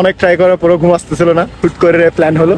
অনেক ট্রাই করার পরও ঘুম আসতেছিল না। হুট করে প্ল্যান হলো।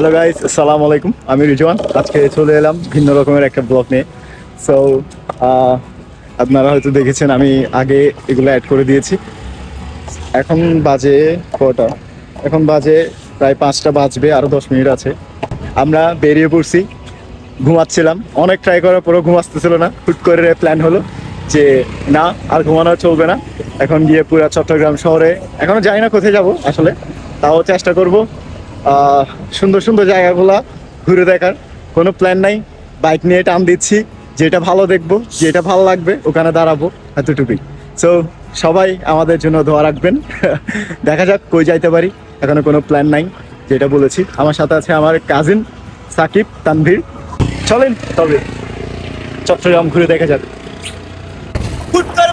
হ্যালো গাইস আসসালামু আলাইকুম আমি রিজওয়ান। আজকে চলে এলাম ভিন্ন রকমের একটা ব্লগ নিয়ে। সো আপনারা হয়তো দেখেছেন, আমি আগে এগুলো অ্যাড করে দিয়েছি। এখন বাজে কটা? এখন বাজে প্রায় পাঁচটা বাজবে আরও দশ মিনিট আছে। আমরা বেরিয়ে পড়ছি। ঘুমাচ্ছিলাম। অনেক ট্রাই করার পরেও ঘুম আসতেছিল না। হুট করে প্ল্যান হলো যে, না, আর ঘুমানো চলবে না। এখন গিয়ে পুরো চট্টগ্রাম শহরে এখনও জানি না কোথায় যাব আসলে। তাও চেষ্টা করব। সুন্দর সুন্দর জায়গাগুলো ঘুরে দেখার কোনো প্ল্যান নাই। বাইক নিয়ে টান দিচ্ছি, যেটা ভালো দেখব, যেটা ভালো লাগবে, ওখানে দাঁড়াবো এতটুকুই। সো সবাই আমাদের জন্য দোয়া রাখবেন। দেখা যাক কই যাইতে পারি, এখনও কোনো প্ল্যান নাই, যেটা বলেছি। আমার সাথে আছে আমার কাজিন সাকিব তানভীর। চলেন তবে, চট্টগ্রাম ঘুরে দেখা যাক।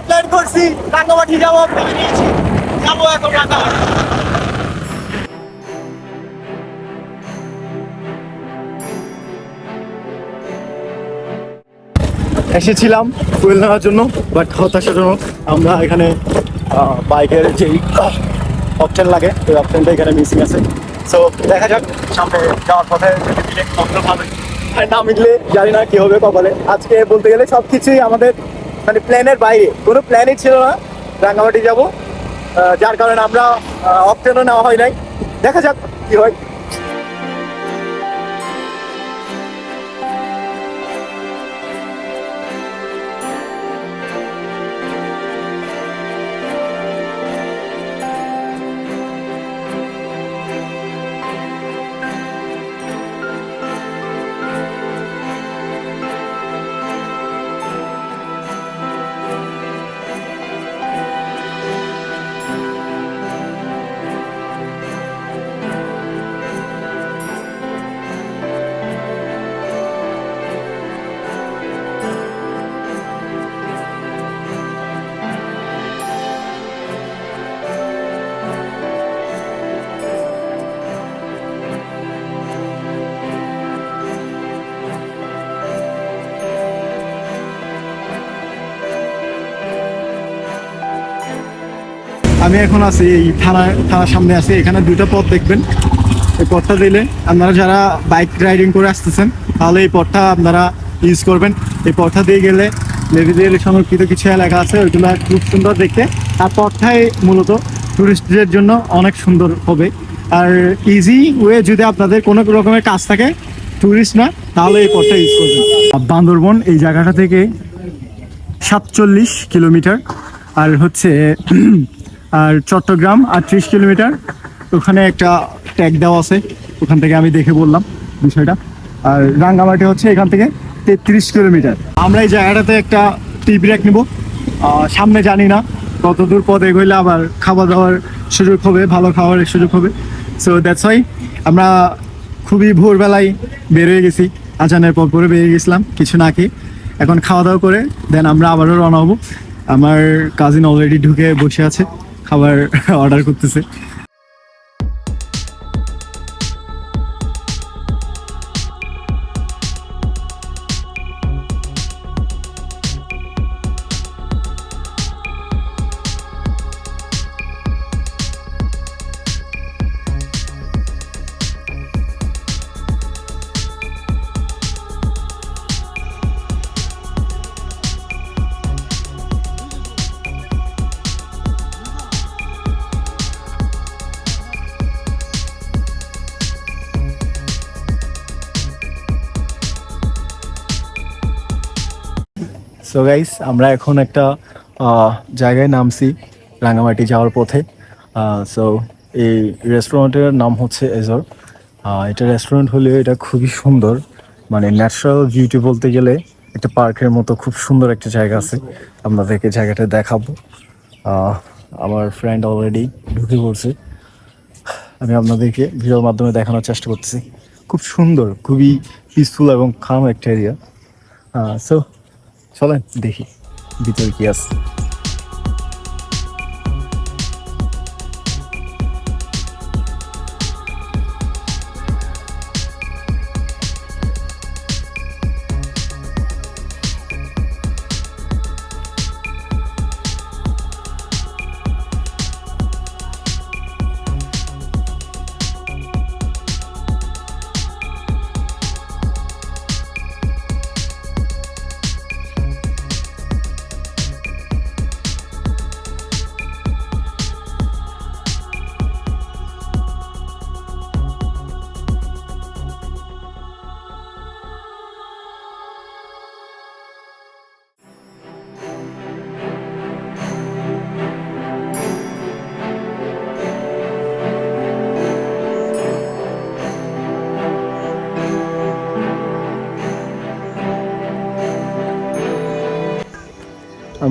প্ল্যান করছি রাঙ্গামাটি যাব যাব এখন এসেছিলাম ফুয়েল নেওয়ার জন্য বাট হতাশাজনক আমরা এখানে বাইকের যেই অপশন লাগে, ওই অপশনটা এখানে মিসিং আছে। সো দেখা যাক, সামনে যাওয়ার পথে না মিললে জানি না কি হবে কপালে। আজকে বলতে গেলে সব কিছুই আমাদের মানে প্ল্যানের বাইরে। কোনো প্ল্যানই ছিল না, রাঙ্গামাটি যাব। যার কারণে আমরা অপশনও নেওয়া হয় নাই। দেখা যাক কি হয়। আমি এখন আছি এই থানা, থানার সামনে আছি। এখানে দুইটা পথ দেখবেন। এই পথটা দিলে আপনারা যারা বাইক রাইডিং করে আসতেছেন, তাহলে এই পথটা আপনারা ইউজ করবেন। এই পথটা দিয়ে গেলে লেডিদের সংরক্ষিত কিছু এলাকা আছে, ওইগুলো খুব সুন্দর দেখতে। আর পথটাই মূলত টুরিস্টদের জন্য অনেক সুন্দর হবে। আর ইজি ওয়ে যদি আপনাদের কোনো রকমের কাজ থাকে টুরিস্ট না, তাহলে এই পথটা ইউজ করবেন। বান্দরবন, এই জায়গাটা থেকে সাতচল্লিশ কিলোমিটার। আর হচ্ছে আর চট্টগ্রাম আর আটত্রিশ কিলোমিটার। ওখানে একটা ট্যাগ দেওয়া আছে। ওখান থেকে আমি দেখে বললাম বিষয়টা। আর রাঙ্গামাটি হচ্ছে এখান থেকে তেত্রিশ কিলোমিটার। আমরা এই জায়গাটাতে একটা টি ব্রেক নেব। সামনে জানি না কত দূর পথ এগোইলে আবার খাওয়া দাওয়ার সুযোগ হবে, ভালো খাওয়ার সুযোগ হবে। সো দ্যাটস ওয়াই আমরা খুবই ভোরবেলায় বের হয়ে গেছি। আজানের পর পরে বেরিয়ে গেছিলাম কিছু না খেয়ে। এখন খাওয়া দাওয়া করে দেন আমরা আবারও রওনা হব। আমার কাজিন অলরেডি ঢুকে বসে আছে। খাবার অর্ডার করতেছে। সো গাইস আমরা এখন একটা জায়গায় নামছি রাঙামাটি যাওয়ার পথে। সো এই রেস্টুরেন্টের নাম হচ্ছে এজর এটা রেস্টুরেন্ট হলেও এটা খুবই সুন্দর। মানে ন্যাচারাল বিউটি বলতে গেলে একটা পার্কের মতো খুব সুন্দর একটা জায়গা আছে। আপনাদেরকে জায়গাটা দেখাবো। আমার ফ্রেন্ড অলরেডি ঢুকে পড়ছে। আমি আপনাদেরকে ভিডিওর মাধ্যমে দেখানোর চেষ্টা করতেছি। খুব সুন্দর, খুবই পিসফুল এবং খাম একটা এরিয়া সো চলেন দেখি ভিতরে কি আছে।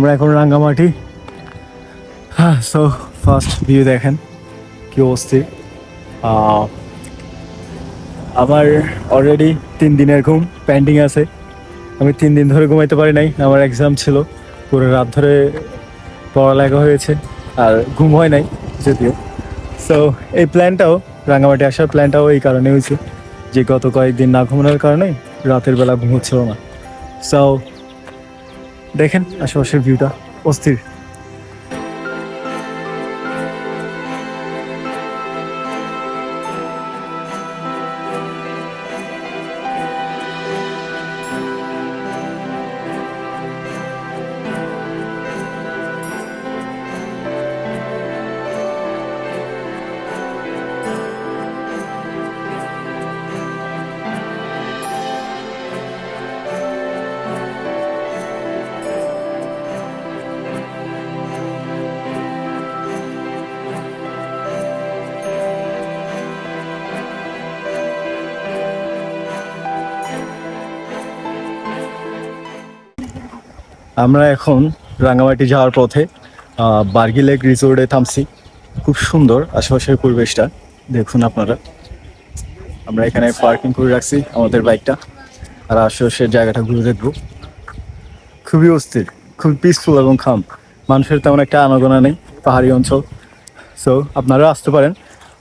আমরা এখন রাঙ্গামাটি। হ্যাঁ সো ফার্স্ট ভিউ দেখেন, কি অবস্থি আমার অলরেডি তিন দিনের ঘুম পেন্ডিং আছে। আমি তিন দিন ধরে ঘুমাইতে পারি নাই, আমার এক্সাম ছিল। পুরো রাত ধরে পড়ালেখা হয়েছে, আর ঘুম হয় নাই যদিও। সো এই প্ল্যানটাও রাঙামাটি আসার প্ল্যানটাও এই কারণে হয়েছে যে গত কয়েকদিন না ঘুমানোর কারণে রাতের বেলা ঘুম হচ্ছিল না। সো দেখেন আশেপাশের ভিউটা অস্থির। আমরা এখন রাঙামাটি যাওয়ার পথে বার্গি লেক রিসোর্টে থামছি। খুব সুন্দর আশেপাশের পরিবেশটা, দেখুন আপনারা। আমরা এখানে পার্কিং করে রাখছি আমাদের বাইকটা আর আশেপাশের জায়গাটা ঘুরে দেখব। খুবই অস্থির, খুব পিসফুল এবং খাম মানুষের তেমন একটা আনাগোনা নেই, পাহাড়ি অঞ্চল। সো আপনারা আসতে পারেন।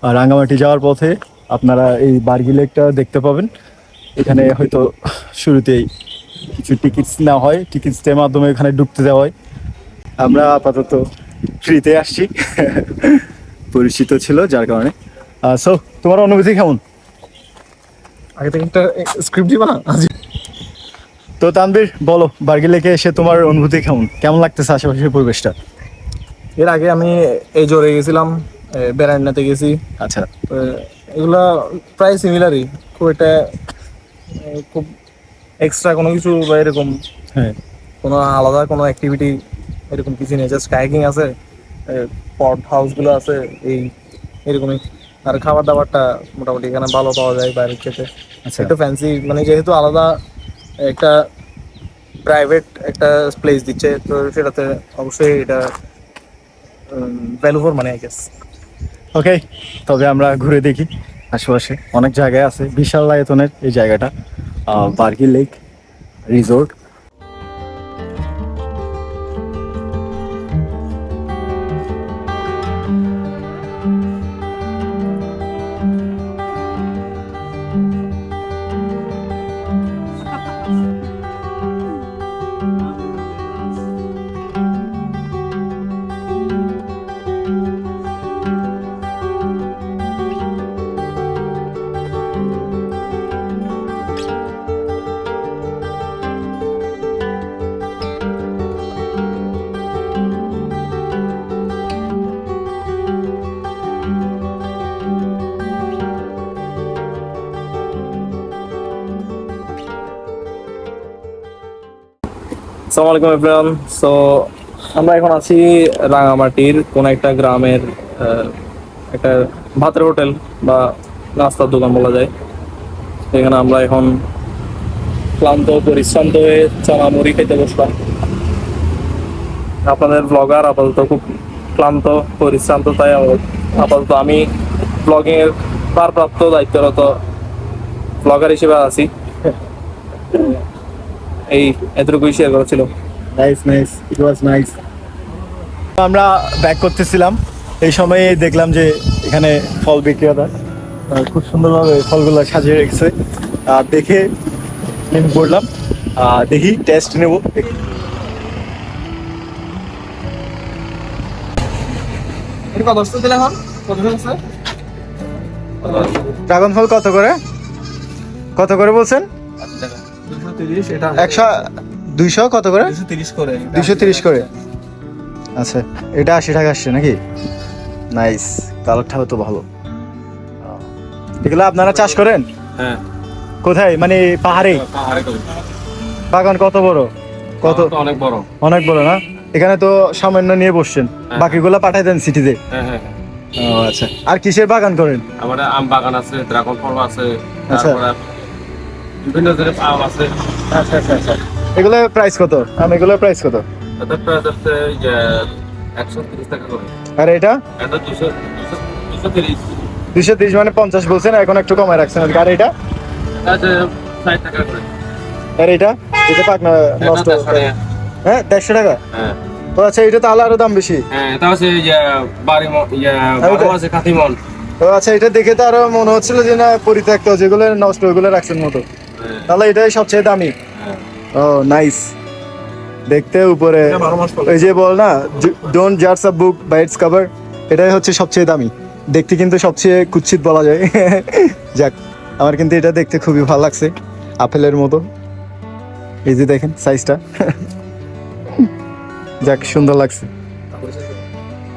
আর রাঙামাটি যাওয়ার পথে আপনারা এই বার্গি লেকটা দেখতে পাবেন। এখানে হয়তো শুরুতেই কিছু টিকিটস নেওয়া হয় টিকিটসের মাধ্যমে এখানে ঢুকতে দেওয়া হয়। আমরা আপাতত ফ্রিতে আসছি। পরিচিত ছিল যার কারণে। সো তোমার অনুভূতি কেমন? আগে থেকে একটা স্ক্রিপ্ট দিবা? না আজ তো তানবীর বলো বার্গি লেকে এসে তোমার অনুভূতি কেমন? কেমন লাগতেছে আশেপাশের পরিবেশটা? এর আগে আমি এই জোরে গেছিলাম বেড়ান্নাতে গেছি। আচ্ছা। এগুলা প্রায় সিমিলারই খুব একটা খুব এক্সট্রা কোনো কিছু বা এরকম হ্যাঁ। কোনো আলাদা কোনো অ্যাক্টিভিটি এরকম কিছু নেই জাস্ট কাইকিং আছে পট হাউসগুলো আছে এই এরকমই। আর খাবার দাবারটা মোটামুটি এখানে ভালো পাওয়া যায় বাইরের খেতে আচ্ছা। একটু ফ্যান্সি মানে যেহেতু আলাদা একটা প্রাইভেট একটা প্লেস দিচ্ছে তো সেটাতে অবশ্যই এটা ভ্যালু ফর মানে আই গেস ওকে তবে আমরা ঘুরে দেখি আশেপাশে। অনেক জায়গায় আছে বিশাল আয়তনের এই জায়গাটা। আহ, বার্গি লেক আসসালামু আলাইকুম সো আমরা এখন আছি রাঙামাটির কোন একটা গ্রামের একটা ভাতের হোটেল বা নাস্তার দোকান বলা যায়। সেখানে আমরা এখন ক্লান্ত, পরিশ্রান্ত হয়ে চানা মুড়ি খেতে বসলাম। আপনাদের ব্লগার আপাতত খুব ক্লান্ত, পরিশ্রান্ত, তাই আপাতত আমি ব্লগিং এর ভারপ্রাপ্ত দায়িত্বরত ব্লগার হিসেবে আছি। এই এতটুকুই শেয়ার করা ছিল। Nice nice it was nice আমরা ব্যাক করতেছিলাম। এই সময়ে দেখলাম যে এখানে ফল বিক্রেতা খুব সুন্দরভাবে ফলগুলো সাজিয়ে রেখেছে। আর দেখে নেমে পড়লাম দেখি টেস্ট নেব। ড্রাগন ফল কত করে? কত করে বলছেন? দুশো তিরিশ এটা একশো দুইশো কত করে? দুশো তিরিশ করে দুইশো তিরিশ করে। আচ্ছা এটা আশি টাকা আসছে নাকি? নাইস কালারটাও তো ভালো। এগুলো আপনারা চাষ করেন? হ্যাঁ। কোথায়? মানে পাহাড়ে? পাহাড়ে বাগান কত বড়? কত? অনেক বড়। অনেক বড় না? এখানে তো সামান্য নিয়ে বসছেন। হ্যাঁ। বাকিগুলো পাঠাই দেন সিটিতে। হ্যাঁ হ্যাঁ ও আচ্ছা। আর কিসের বাগান করেন? আমার আম বাগান আছে ড্রাগন ফল আছে আচ্ছা। তারপরে বিভিন্ন ধরনের আম আছে। আচ্ছা আচ্ছা আচ্ছা। এগুলো প্রাইস কত? আম প্রাইস কত? তাদের প্রাইস হচ্ছে একশো তিরিশ টাকা করে। আর এটা? এটা দুশো তিরিশ। মানে পঞ্চাশ বলছেন এখন একটু কমায় রাখছেন আর আর এটা? এটা ষাট টাকা করে। আর এটা? এটা পাকনা এটা নষ্ট। হ্যাঁ দেড়শো টাকা? হ্যাঁ। ও আচ্ছা এটা তাহলে আরও দাম বেশি? হ্যাঁ এটা হচ্ছে বাড়ি আছে আচ্ছা এটা দেখে তো আরও মনে হচ্ছিল যে না পরিত্যক্ত যেগুলো নষ্ট ওইগুলো রাখছেন মতো। হ্যাঁ তাহলে এটাই সবচেয়ে দামি। ও নাইস দেখতে উপরে। ওই যে বল না don't judge a book by its cover এটাই হচ্ছে সবচেয়ে দামি। দেখতে কিন্তু সবচেয়ে কুৎসিত বলা যায়। যাক আমার কিন্তু এটা দেখতে খুবই ভালো লাগছে আপেলের মতো। এই যে দেখেন সাইজটা যাক সুন্দর লাগছে।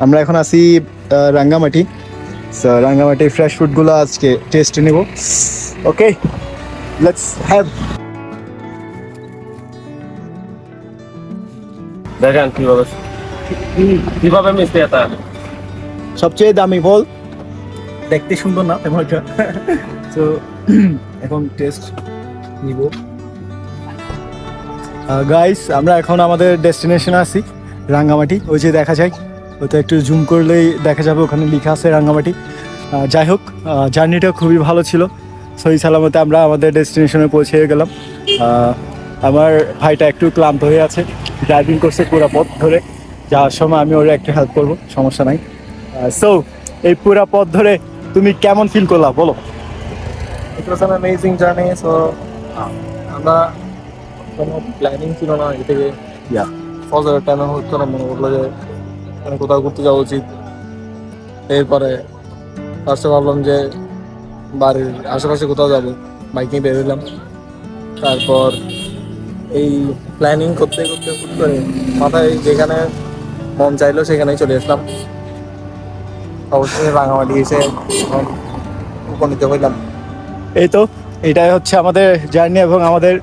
আমরা এখন আছি রাঙ্গামাটি। রাঙ্গামাটি ফ্রেশ ফুডগুলো আজকে টেস্ট নেব। ওকে লেটস হ্যাভ দেখেন কীভাবে কীভাবে মিশতে এটা? সবচেয়ে দামি ফল। দেখতে সুন্দর না তেমন একটা। তো এখন টেস্ট নিব। গাইস আমরা এখন আমাদের ডেস্টিনেশনে আছি রাঙ্গামাটি। ওই যে দেখা যায় ওটা একটু জুম করলেই দেখা যাবে ওখানে লেখা আছে রাঙ্গামাটি। যাই হোক জার্নিটা খুবই ভালো ছিল। সহি সালামতে আমরা আমাদের ডেস্টিনেশনে পৌঁছে গেলাম আমার ভাইটা একটু ক্লান্ত হয়ে আছে ড্রাইভিং করছে পুরো পথ ধরে যাওয়ার সময় আমি ওর একটু হেল্প করব সমস্যা নাই সো এই পুরো পথ ধরে তুমি কেমন ফিল করলা বলো journey. So, আমরা কোনো প্ল্যানিং ছিল না আগে থেকে. ফজরের টাইমে না মনে করল যে কোথাও ঘুরতে যাওয়া উচিত এরপরে ফার্স্টে ভাবলাম যে বাড়ির আশেপাশে কোথাও যাব বাইক নিয়ে বেরোলাম তারপর এই প্ল্যানিং করতে করতে করে মাথায় যেখানে মন চাইলো সেখানেই চলে আসলাম। অবশ্যই রাঙামাটি এসে উপনীত হইলাম। এই তো, এটাই হচ্ছে আমাদের জার্নি এবং আমাদের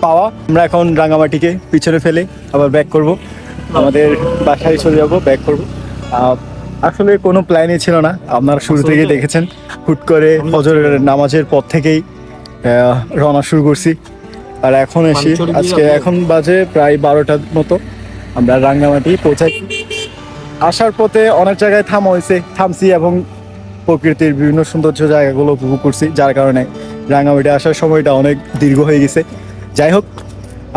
পাওয়া। আমরা এখন রাঙামাটিকে পিছনে ফেলে আবার ব্যাক করব। আমাদের বাসায় চলে যাব ব্যাক করব। আসলে কোনো প্ল্যানই ছিল না। আপনারা শুরু থেকে দেখেছেন হুট করে ফজরের নামাজের পর থেকেই রওনা শুরু করছি। আর এখন এসে আজকে এখন বাজে প্রায় বারোটার মতো। আমরা রাঙ্গামাটি পৌঁছাই। আসার পথে অনেক জায়গায় থামা হয়েছে থামছি এবং প্রকৃতির বিভিন্ন সৌন্দর্য জায়গাগুলো উপভোগ করছি যার কারণে রাঙামাটি আসার সময়টা অনেক দীর্ঘ হয়ে গেছে। যাই হোক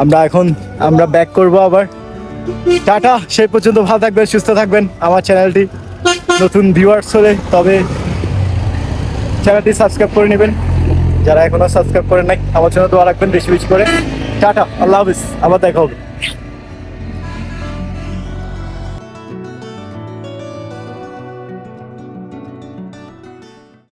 আমরা এখন আমরা ব্যাক করব আবার। টাটা সেই পর্যন্ত ভালো থাকবেন সুস্থ থাকবেন। আমার চ্যানেলটি নতুন ভিউয়ার্স হলে তবে চ্যানেলটি সাবস্ক্রাইব করে নেবেন। যারা এখনও সাবস্ক্রাইব করেন নাই, আমার জন্য দোয়া রাখবেন বেশি বেশি করে। টাটা, আল্লাহ হাফিজ, আবার দেখা হবে।